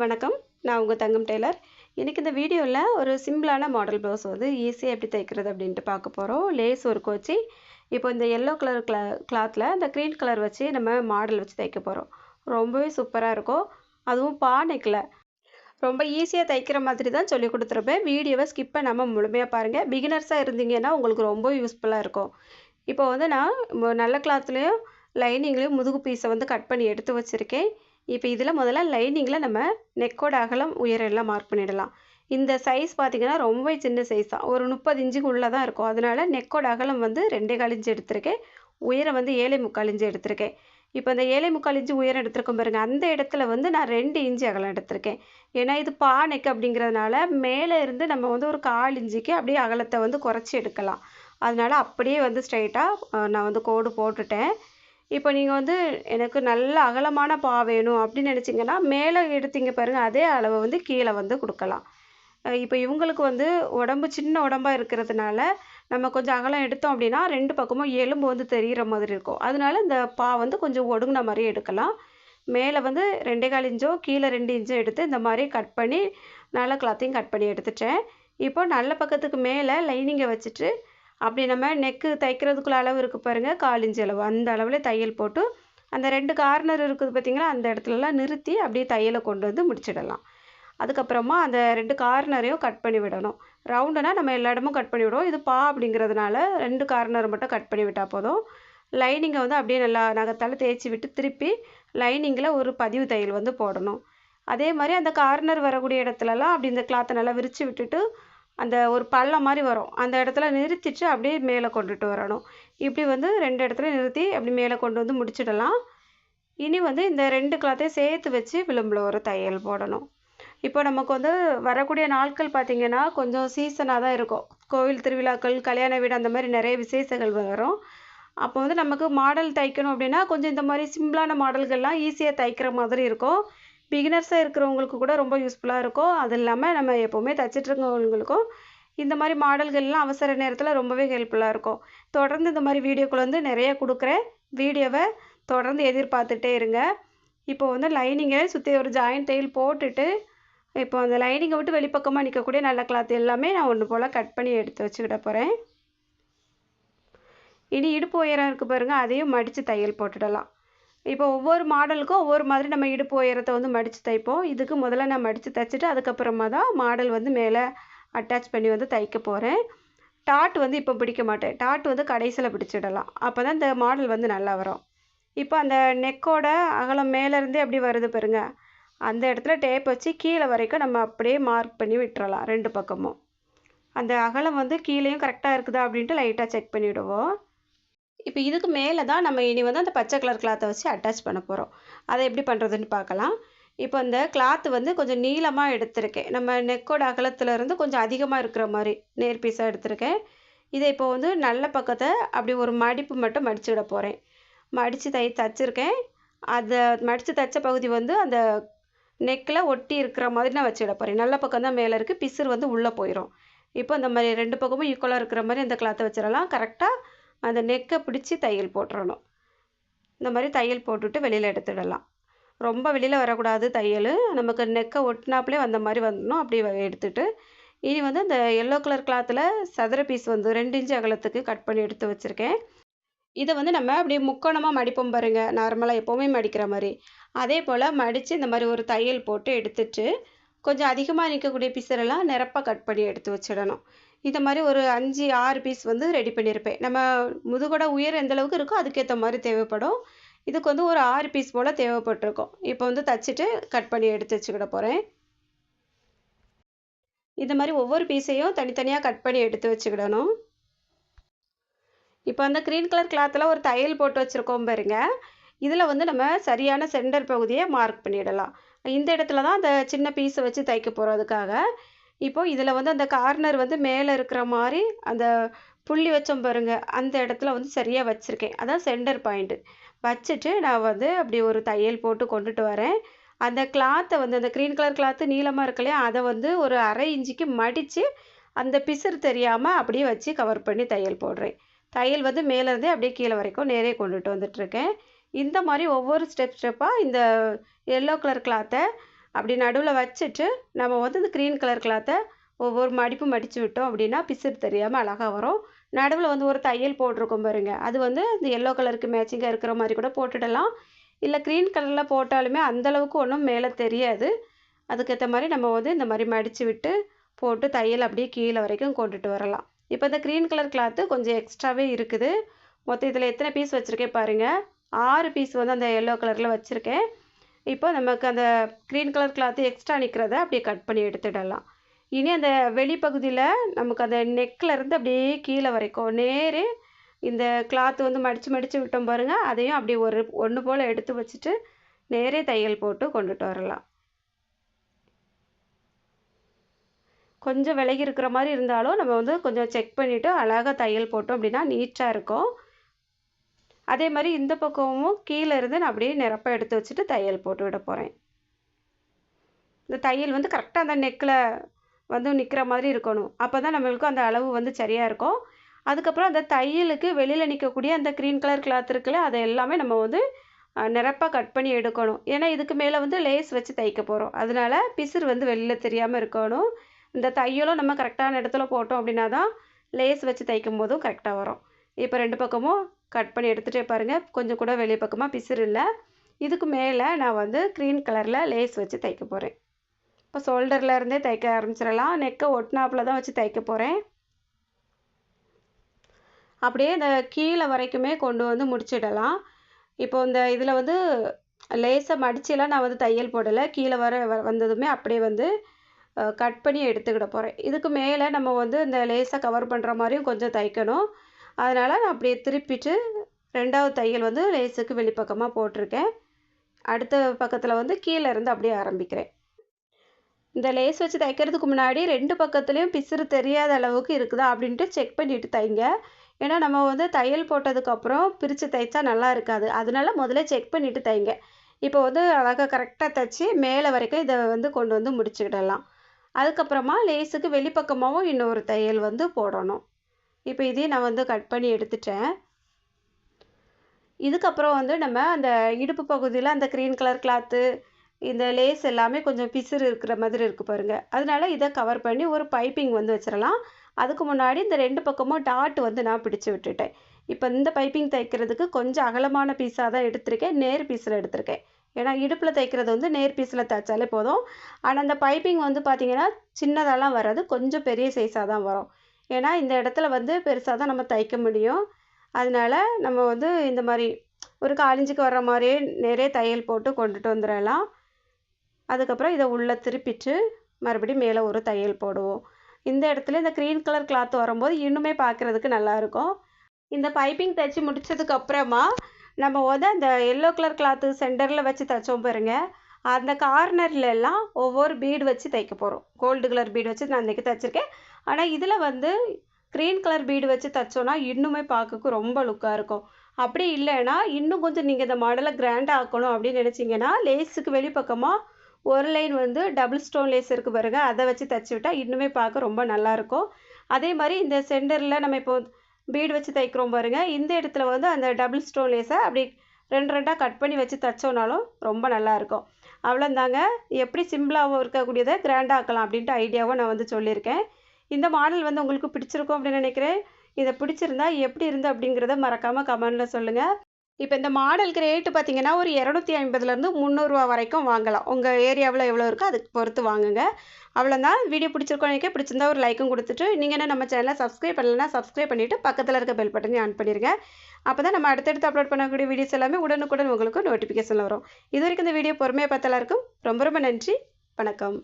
வணக்கம். நான் உங்கள் தங்கம் டெய்லர். இன்றைக்கி இந்த வீடியோவில் ஒரு சிம்பிளான மாடல் ப்ளவுஸ் வந்து ஈஸியாக எப்படி தைக்கிறது அப்படின்ட்டு பார்க்க போகிறோம் லேஸ் ஒர்க் வச்சு இப்போ இந்த எல்லோ கலர் கிளா கிளாத்தில் இந்த க்ரீன் கலர் வச்சு நம்ம மாடல் வச்சு தைக்க போகிறோம் ரொம்பவே சூப்பராக இருக்கும். அதுவும் பானைக்கில் ரொம்ப ஈஸியாக தைக்கிற மாதிரி தான் சொல்லி கொடுத்துருப்பேன். வீடியோவை ஸ்கிப் பண்ணாமல் முழுமையாக பாருங்கள் பிகினர்ஸாக இருந்தீங்கன்னா உங்களுக்கு ரொம்ப யூஸ்ஃபுல்லாக இருக்கும். இப்போ வந்து நான் நல்ல கிளாத்லேயும் லைனிங்லேயும் முதுகு பீஸை வந்து கட் பண்ணி எடுத்து வச்சுருக்கேன். இப்போ இதில் முதல்ல லைனிங்கில் நம்ம நெக்கோட அகலம் உயரம் எல்லாம் மார்க் பண்ணிடலாம். இந்த சைஸ் பார்த்தீங்கன்னா ரொம்ப சின்ன சைஸ் தான். ஒரு முப்பது இன்ச்சுக்கு உள்ளே தான் இருக்கும். அதனால் நெக்கோட அகலம் வந்து ரெண்டே கால் இன்ச்சு எடுத்திருக்கேன். உயரம் வந்து ஏழை முக்கால் இன்ச்சு எடுத்திருக்கேன். இப்போ இந்த ஏழை முக்கால் இன்ச்சு உயரம் எடுத்திருக்கோம் பாருங்கள் அந்த இடத்துல வந்து நான் ரெண்டு இன்ச்சு அகலம் எடுத்திருக்கேன். ஏன்னா இது பானைக்கு அப்படிங்கிறதுனால மேலே இருந்து நம்ம வந்து ஒரு கால் இன்ச்சுக்கு அப்படியே அகலத்தை வந்து குறைச்சி எடுக்கலாம். அதனால அப்படியே வந்து ஸ்ட்ரைட்டாக நான் வந்து கோடு போட்டுட்டேன். இப்போ நீங்கள் வந்து எனக்கு நல்ல அகலமான பா வேணும் அப்படின்னு நினச்சிங்கன்னா மேலே எடுத்தீங்க பாருங்கள் அதே அளவை வந்து கீழே வந்து கொடுக்கலாம். இப்போ இவங்களுக்கு வந்து உடம்பு சின்ன உடம்பா இருக்கிறதுனால நம்ம கொஞ்சம் அகலம் எடுத்தோம் அப்படின்னா ரெண்டு பக்கமும் எலும்பு வந்து தெரிகிற மாதிரி இருக்கும். அதனால இந்த பா வந்து கொஞ்சம் ஒடுங்கின மாதிரி எடுக்கலாம். மேலே வந்து ரெண்டே கால் இன்ச்சோ கீழே ரெண்டு இன்ச்சோ எடுத்து இந்த மாதிரி கட் பண்ணி நல்ல கிளாத்தையும் கட் பண்ணி எடுத்துட்டேன். இப்போ நல்ல பக்கத்துக்கு மேலே லைனிங்கை வச்சுட்டு அப்படி நம்ம நெக்கு தைக்கிறதுக்குள்ள அளவு இருக்குது பாருங்கள் கால் இன்ச்சு அளவு. அந்த அளவில் தையல் போட்டு அந்த ரெண்டு கார்னர் இருக்குது பார்த்திங்களா அந்த இடத்துலலாம் நிறுத்தி அப்படியே தையலை கொண்டு வந்து முடிச்சிடலாம். அதுக்கப்புறமா அந்த ரெண்டு கார்னரையும் கட் பண்ணி விடணும். ரவுண்டுனா நம்ம எல்லா இடமும் கட் பண்ணி விடுவோம். இது பா அப்படிங்கிறதுனால ரெண்டு கார்னர் மட்டும் கட் பண்ணி விட்டால் போதும். லைனிங்கை வந்து அப்படியே நல்லா நகத்தால் தேய்ச்சி விட்டு திருப்பி லைனிங்கில் ஒரு பதிவு தையல் வந்து போடணும். அதே மாதிரி அந்த கார்னர் வரக்கூடிய இடத்துலலாம் அப்படி இந்த கிளாத்தை நல்லா விரித்து விட்டுட்டு அந்த ஒரு பள்ளம் மாதிரி வரும். அந்த இடத்துல நிறுத்திட்டு அப்படியே மேலே கொண்டுட்டு வரணும். இப்படி வந்து ரெண்டு இடத்துல நிறுத்தி அப்படி மேலே கொண்டு வந்து முடிச்சிடலாம். இனி வந்து இந்த ரெண்டு கிளாத்தையும் சேர்த்து வச்சு விளிம்பில் ஒரு தையல் போடணும். இப்போ நமக்கு வந்து வரக்கூடிய நாட்கள் பார்த்திங்கன்னா கொஞ்சம் சீசனாக தான் இருக்கும். கோவில் திருவிழாக்கள் கல்யாண வீடு அந்த மாதிரி நிறைய விசேஷங்கள் வரும். அப்போ வந்து நமக்கு மாடல் தைக்கணும் அப்படின்னா கொஞ்சம் இந்த மாதிரி சிம்பிளான மாடல்கள்லாம் ஈஸியாக தைக்கிற மாதிரி இருக்கும். பிகினர்ஸாக இருக்கிறவங்களுக்கு கூட ரொம்ப யூஸ்ஃபுல்லாக இருக்கும். அது இல்லாமல் நம்ம எப்போவுமே தச்சிட்டுருக்கவங்களுக்கும் இந்த மாதிரி மாடல்கள்லாம் அவசர நேரத்தில் ரொம்பவே ஹெல்ப்ஃபுல்லாக இருக்கும். தொடர்ந்து இந்த மாதிரி வீடியோக்கள் வந்து நிறைய கொடுக்குறேன். வீடியோவை தொடர்ந்து எதிர்பார்த்துட்டே இருங்க. இப்போ வந்து லைனிங்கை சுற்றி ஒரு ஜாயிண்ட் தையல் போட்டுட்டு இப்போ அந்த லைனிங்கை விட்டு வெளிப்பக்கமாக நிற்கக்கூடிய நல்ல கிளாத் எல்லாமே நான் ஒன்று போல் கட் பண்ணி எடுத்து வச்சுக்கிட போகிறேன் இனி இடுப்பு உயரம் இருக்குது பாருங்கள் அதையும் மடித்து தையல் போட்டுடலாம். இப்போ ஒவ்வொரு மாடலுக்கும் ஒவ்வொரு மாதிரி நம்ம இடுப்பு உயரத்தை வந்து மடித்து தைப்போம். இதுக்கு முதல்ல நான் மடித்து தைச்சிட்டு அதுக்கப்புறமா தான் மாடல் வந்து மேலே அட்டாச் பண்ணி வந்து தைக்க போகிறேன் டாட் வந்து இப்போ பிடிக்க மாட்டேன். டாட் வந்து கடைசியில் பிடிச்சிடலாம். அப்போ தான் இந்த மாடல் வந்து நல்லா வரும். இப்போ அந்த நெக்கோட அகலம் மேலேருந்தே அப்படி வருது பாருங்க. அந்த இடத்துல டேப் வச்சு கீழே வரைக்கும் நம்ம அப்படியே மார்க் பண்ணி விட்டுறலாம். ரெண்டு பக்கமும். அந்த அகலம் வந்து கீழேயும் கரெக்டாக இருக்குதா அப்படின்ட்டு லைட்டாக செக் பண்ணிவிடுவோம் இப்போ இதுக்கு மேலே தான் நம்ம இனி வந்து அந்த பச்சை கலர் கிளாத்தை வச்சு அட்டாச் பண்ண போகிறோம் அதை எப்படி பண்ணுறதுன்னு பார்க்கலாம். இப்போ இந்த கிளாத்து வந்து கொஞ்சம் நீளமாக எடுத்திருக்கேன். நம்ம நெக்கோட அகலத்துலேருந்து கொஞ்சம் அதிகமாக இருக்கிற மாதிரி நேர் பீஸாக எடுத்திருக்கேன். இதை இப்போ வந்து நல்ல பக்கத்தை அப்படி ஒரு மடிப்பு மட்டும் மடித்து விட போகிறேன் மடித்து தை தச்சிருக்கேன். அதை மடித்து தைச்ச பகுதி வந்து அந்த நெக்கில் ஒட்டி இருக்கிற மாதிரி நான் வச்சு விட போகிறேன் நல்ல பக்கம் தான் மேலே இருக்குது பிசுறு வந்து உள்ளே போயிடும் இப்போ இந்த மாதிரி ரெண்டு பக்கமும் ஈக்குவலாக இருக்கிற மாதிரி அந்த கிளாத்தை வச்சிடலாம். கரெக்டாக அந்த நெக்கை பிடிச்சி தையல் போட்டுறணும். இந்த மாதிரி தையல் போட்டுட்டு வெளியில் எடுத்துடலாம். ரொம்ப வெளியில் வரக்கூடாது தையல். நமக்கு நெக்கை ஒட்டினாப்புலே வந்த மாதிரி வந்துடணும். அப்படி எடுத்துட்டு இனி வந்து அந்த எல்லோ கலர் கிளாத்தில் சதுர பீஸ் வந்து ரெண்டு இன்ச்சு அகலத்துக்கு கட் பண்ணி எடுத்து வச்சுருக்கேன். இதை வந்து நம்ம அப்படியே முக்கோணமாக மடிப்போம் பாருங்கள் நார்மலாக எப்போவுமே மடிக்கிற மாதிரி. அதே போல் மடித்து இந்த மாதிரி ஒரு தையல் போட்டு எடுத்துட்டு கொஞ்சம் அதிகமாக நிற்கக்கூடிய பீஸரெல்லாம் நிரப்பாக கட் பண்ணி எடுத்து வச்சிடணும். இந்த மாதிரி ஒரு அஞ்சு ஆறு பீஸ் வந்து ரெடி பண்ணியிருப்பேன். நம்ம முதுகோட உயர் எந்த அளவுக்கு இருக்கோ அதுக்கேற்ற மாதிரி தேவைப்படும். இதுக்கு வந்து ஒரு ஆறு பீஸ் போல் தேவைப்பட்டிருக்கும். இப்போ வந்து தச்சுட்டு கட் பண்ணி எடுத்து வச்சுக்கிட போகிறேன் இந்த மாதிரி ஒவ்வொரு பீஸையும் தனித்தனியாக கட் பண்ணி எடுத்து வச்சுக்கிடணும். இப்போ அந்த க்ரீன் கலர் கிளாத்தில் ஒரு தையல் போட்டு வச்சுருக்கோம் பாருங்க. இதில் வந்து நம்ம சரியான சென்டர் பகுதியை மார்க் பண்ணிடலாம். இந்த இடத்துல தான் அந்த சின்ன பீஸை வச்சு தைக்க போகிறதுக்காக இப்போது இதில் வந்து அந்த கார்னர் வந்து மேலே இருக்கிற மாதிரி அந்த புள்ளி வச்சோம் பாருங்க அந்த இடத்துல வந்து சரியாக வச்சுருக்கேன். அதான் சென்டர் பாயிண்ட்டு வச்சுட்டு நான் வந்து அப்படி ஒரு தையல் போட்டு கொண்டுட்டு வரேன். அந்த கிளாத்தை வந்து அந்த க்ரீன் கலர் கிளாத்து நீளமாக இருக்கு இல்லையா அதை வந்து ஒரு அரை இஞ்சிக்கு மடித்து அந்த பிசுறு தெரியாமல் அப்படியே வச்சு கவர் பண்ணி தையல் போடுறேன். தையல் வந்து மேலேருந்தே அப்படியே கீழே வரைக்கும் நேரே கொண்டுட்டு வந்துட்டுருக்கேன் இந்த மாதிரி ஒவ்வொரு ஸ்டெப் ஸ்டெப்பாக இந்த எல்லோ கலர் கிளாத்தை அப்படி நடுவில் வச்சுட்டு நம்ம வந்து இந்த க்ரீன் கலர் கிளாத்தை ஒவ்வொரு மடிப்பு மடித்து விட்டோம் அப்படின்னா பிசுறு தெரியாமல் அழகாக வரும். நடுவில் வந்து ஒரு தையல் போட்டிருக்கோம் பாருங்க. அது வந்து இந்த எல்லோ கலருக்கு மேட்சிங்காக இருக்கிற மாதிரி கூட போட்டுடலாம். இல்லை க்ரீன் கலரில் போட்டாலுமே அந்தளவுக்கு ஒன்றும் மேலே தெரியாது. அதுக்கேற்ற மாதிரி நம்ம வந்து இந்த மாதிரி மடித்து விட்டு போட்டு தையல் அப்படியே கீழே வரைக்கும் கொண்டுட்டு வரலாம். இப்போ இந்த க்ரீன் கலர் கிளாத்து கொஞ்சம் எக்ஸ்ட்ராவே இருக்குது. மொத்தம் இதில் எத்தனை பீஸ் வச்சுருக்கேன் பாருங்கள் ஆறு பீஸ் வந்து அந்த எல்லோ கலரில் வச்சுருக்கேன். இப்போ நமக்கு அந்த க்ரீன் கலர் கிளாத்து எக்ஸ்ட்ரா நிற்கிறத அப்படியே கட் பண்ணி எடுத்துடலாம். இனி அந்த வெளிப்பகுதியில் நமக்கு அந்த நெக்கில் இருந்து அப்படியே கீழே வரைக்கும் நேரே இந்த கிளாத்து வந்து மடித்து மடித்து விட்டோம் பாருங்கள் அதையும் அப்படியே ஒரு ஒன்று போல் எடுத்து வச்சுட்டு நேரே தையல் போட்டு கொண்டுட்டு வரலாம். கொஞ்சம் விலகி இருக்கிற மாதிரி இருந்தாலும் நம்ம வந்து கொஞ்சம் செக் பண்ணிவிட்டு அழகாக தையல் போட்டோம் அப்படின்னா நீட்டாக இருக்கும். அதே மாதிரி இந்த பக்கமும் கீழே இருந்து நான் அப்படியே நிரப்ப எடுத்து வச்சுட்டு தையல் போட்டு விட போகிறேன் இந்த தையல் வந்து கரெக்டாக அந்த நெக்கில் வந்து நிற்கிற மாதிரி இருக்கணும். அப்போ தான் நம்மளுக்கு அந்த அளவு வந்து சரியாக இருக்கும். அதுக்கப்புறம் அந்த தையலுக்கு வெளியில் நிற்கக்கூடிய அந்த க்ரீன் கலர் கிளாத் இருக்குல்ல அதை எல்லாமே நம்ம வந்து நிரப்பாக கட் பண்ணி எடுக்கணும். ஏன்னா இதுக்கு மேலே வந்து லேஸ் வச்சு தைக்க போகிறோம் அதனால பிசுறு வந்து வெளியில் தெரியாமல் இருக்கணும். இந்த தையலும் நம்ம கரெக்டான இடத்துல போட்டோம் அப்படின்னா தான் லேஸ் வச்சு தைக்கும் போதும் கரெக்டாக வரும். இப்போ ரெண்டு பக்கமும் கட் பண்ணி எடுத்துகிட்டே பாருங்கள் கொஞ்சம் கூட வெளியே பக்கமாக பிசுறு இல்லை. இதுக்கு மேலே நான் வந்து க்ரீன் கலரில் லேஸ் வச்சு தைக்க போகிறேன் இப்போ ஷோல்டரில் இருந்தே தைக்க ஆரம்பிச்சிடலாம். நெக்கை ஒட்டினாப்பில் தான் வச்சு தைக்க போகிறேன் அப்படியே இந்த கீழே வரைக்குமே கொண்டு வந்து முடிச்சிடலாம். இப்போ இந்த இதில் வந்து லேஸை மடிச்செல்லாம் நான் வந்து தையல் போடலை. கீழே வர வந்ததுமே அப்படியே வந்து கட் பண்ணி எடுத்துக்கிட போகிறேன் இதுக்கு மேலே நம்ம வந்து இந்த லேஸை கவர் பண்ணுற மாதிரியும் கொஞ்சம் தைக்கணும். அதனால் நான் அப்படியே திருப்பிட்டு ரெண்டாவது தையல் வந்து லேஸுக்கு வெளிப்பக்கமாக போட்டிருக்கேன். அடுத்த பக்கத்தில் வந்து கீழே இருந்து அப்படியே ஆரம்பிக்கிறேன். இந்த லேஸ் வச்சு தைக்கிறதுக்கு முன்னாடி ரெண்டு பக்கத்துலேயும் பிசுறு தெரியாத அளவுக்கு இருக்குதா அப்படின்ட்டு செக் பண்ணிவிட்டு தைங்க. ஏன்னா நம்ம வந்து தையல் போட்டதுக்கப்புறம் பிரித்து தைச்சா நல்லா இருக்காது. அதனால முதல்ல செக் பண்ணிவிட்டு தைங்க. இப்போ வந்து அழகாக கரெக்டாக தைச்சி மேலே வரைக்கும் இதை வந்து கொண்டு வந்து முடிச்சுக்கிடலாம். அதுக்கப்புறமா லேஸுக்கு வெளிப்பக்கமாகவும் இன்னொரு தையல் வந்து போடணும். இப்போ இதையும் நான் வந்து கட் பண்ணி எடுத்துட்டேன். இதுக்கப்புறம் வந்து நம்ம அந்த இடுப்பு பகுதியில் அந்த க்ரீன் கலர் கிளாத்து இந்த லேஸ் எல்லாமே கொஞ்சம் பிசுறு இருக்கிற மாதிரி இருக்குது பாருங்கள் அதனால இதை கவர் பண்ணி ஒரு பைப்பிங் வந்து வச்சிடலாம். அதுக்கு முன்னாடி இந்த ரெண்டு பக்கமும் டாட் வந்து நான் பிடிச்சி விட்டுட்டேன். இப்போ இந்த பைப்பிங் தைக்கிறதுக்கு கொஞ்சம் அகலமான பீஸாக தான் எடுத்திருக்கேன். நேர் பீஸில் எடுத்திருக்கேன். ஏன்னா இடுப்பில் தைக்கிறது வந்து நேர் பீஸில் தைச்சாலே போதும். ஆனால் அந்த பைப்பிங் வந்து பார்த்திங்கன்னா சின்னதாலாம் வராது. கொஞ்சம் பெரிய சைஸாக தான் வரும். ஏன்னா இந்த இடத்துல வந்து பெருசாக தான் நம்ம தைக்க முடியும். அதனால நம்ம வந்து இந்த மாதிரி ஒரு காலிஞ்சுக்கு வர்ற மாதிரியே நிறைய தையல் போட்டு கொண்டுட்டு வந்துடலாம் அதுக்கப்புறம் இதை உள்ளே திருப்பிட்டு மறுபடியும் மேலே ஒரு தையல் போடுவோம். இந்த இடத்துல இந்த க்ரீன் கலர் கிளாத் வரும்போது இன்னுமே பார்க்குறதுக்கு நல்லாயிருக்கும் இந்த பைப்பிங் தைச்சி முடித்ததுக்கப்புறமா நம்ம வந்து அந்த எல்லோ கலர் கிளாத்து சென்டரில் வச்சு தைச்சோம் பாருங்க. அந்த கார்னர்ல எல்லாம் ஒவ்வொரு பீடு வச்சு தைக்க போகிறோம் கோல்டு கலர் பீடு வச்சு நான் இன்றைக்கி தைச்சிருக்கேன். ஆனால் இதில் வந்து க்ரீன் கலர் பீடு வச்சு தைச்சோன்னா இன்னுமே பார்க்கக்கு ரொம்ப லுக்காக இருக்கும். அப்படி இல்லைன்னா இன்னும் கொஞ்சம் நீங்கள் இந்த மாடலை கிராண்டாக ஆக்கணும் அப்படின்னு நினச்சிங்கன்னா லேஸுக்கு வெளிப்பக்கமாக ஒரு லைன் வந்து டபுள் ஸ்டோன் லேஸ் இருக்குது பாருங்க அதை வச்சு தைச்சி விட்டால் இன்னுமே பார்க்க ரொம்ப நல்லாயிருக்கும் அதே மாதிரி இந்த சென்டரில் நம்ம இப்போ பீடு வச்சு தைக்கிறோம் பாருங்கள் இந்த இடத்துல வந்து அந்த டபுள் ஸ்டோன் லேஸை அப்படி ரெண்டு ரெண்டாக கட் பண்ணி வச்சு தைச்சோனாலும் ரொம்ப நல்லாயிருக்கும் அவ்வளோந்தாங்க எப்படி சிம்பிளாகவும் இருக்கக்கூடியதை கிராண்டாக ஆக்கலாம் அப்படின்ட்டு ஐடியாவும் நான் வந்து சொல்லியிருக்கேன். இந்த மாடல் வந்து உங்களுக்கு பிடிச்சிருக்கும் அப்படின்னு நினைக்கிறேன். இதை பிடிச்சிருந்தா எப்படி இருந்து அப்படிங்கிறத மறக்காமல் கமெண்டில் சொல்லுங்கள் இப்போ இந்த மாடலுக்கு ரேட்டு பார்த்தீங்கன்னா ஒரு இரநூத்தி ஐம்பதுலேருந்து முந்நூறுரூவா வரைக்கும் வாங்கலாம். உங்கள் ஏரியாவில் எவ்வளோ இருக்கோ அதுக்கு பொறுத்து வாங்குங்க. அவ்வளோதான் வீடியோ பிடிச்சிருக்கோம் எனக்கு பிடிச்சிருந்தா ஒரு லைக்கும் கொடுத்துட்டு நீங்கள் என்ன நம்ம சேனலை சப்ஸ்கிரைப் பண்ணலைன்னா சப்ஸ்கிரைப் பண்ணிவிட்டு பக்கத்தில் இருக்க பெல் பட்டனையும் ஆன் பண்ணிடுங்க அப்போ தான் நம்ம அடுத்தடுத்து அப்லோட் பண்ணக்கூடிய வீடியோஸ் எல்லாமே உடனுக்குடன் உங்களுக்கு நோட்டிஃபிகேஷன் வரும். இது வரைக்கும் இந்த வீடியோ பொறுமையாக பார்த்த ரொம்ப ரொம்ப நன்றி. வணக்கம்.